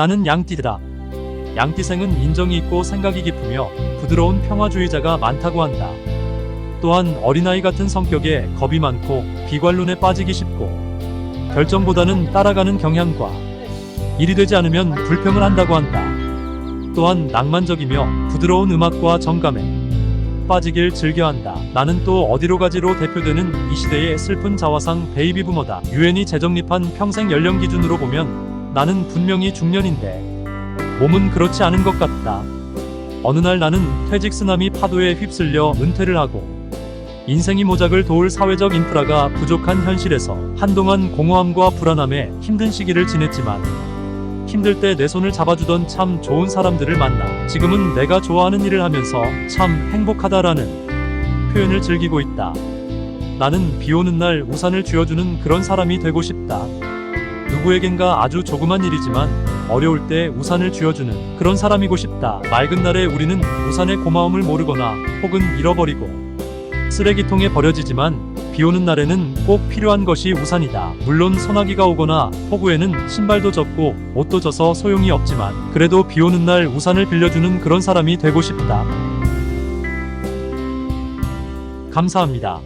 나는 양띠다. 양띠생은 인정이 있고 생각이 깊으며 부드러운 평화주의자가 많다고 한다. 또한 어린아이 같은 성격에 겁이 많고 비관론에 빠지기 쉽고 결정보다는 따라가는 경향과 일이 되지 않으면 불평을 한다고 한다. 또한 낭만적이며 부드러운 음악과 정감에 빠지길 즐겨한다. 나는 또 어디로 가지로 대표되는 이 시대의 슬픈 자화상 베이비 부머다. 유엔이 재정립한 평생 연령 기준으로 보면 나는 분명히 중년인데 몸은 그렇지 않은 것 같다. 어느 날 나는 퇴직 쓰나미 파도에 휩쓸려 은퇴를 하고 인생이 모작을 도울 사회적 인프라가 부족한 현실에서 한동안 공허함과 불안함에 힘든 시기를 지냈지만 힘들 때 내 손을 잡아주던 참 좋은 사람들을 만나 지금은 내가 좋아하는 일을 하면서 참 행복하다라는 표현을 즐기고 있다. 나는 비 오는 날 우산을 쥐어주는 그런 사람이 되고 싶다. 누구에겐가 아주 조그만 일이지만 어려울 때 우산을 쥐어주는 그런 사람이고 싶다. 맑은 날에 우리는 우산의 고마움을 모르거나 혹은 잃어버리고 쓰레기통에 버려지지만 비 오는 날에는 꼭 필요한 것이 우산이다. 물론 소나기가 오거나 폭우에는 신발도 젖고 옷도 젖어 소용이 없지만 그래도 비 오는 날 우산을 빌려주는 그런 사람이 되고 싶다. 감사합니다.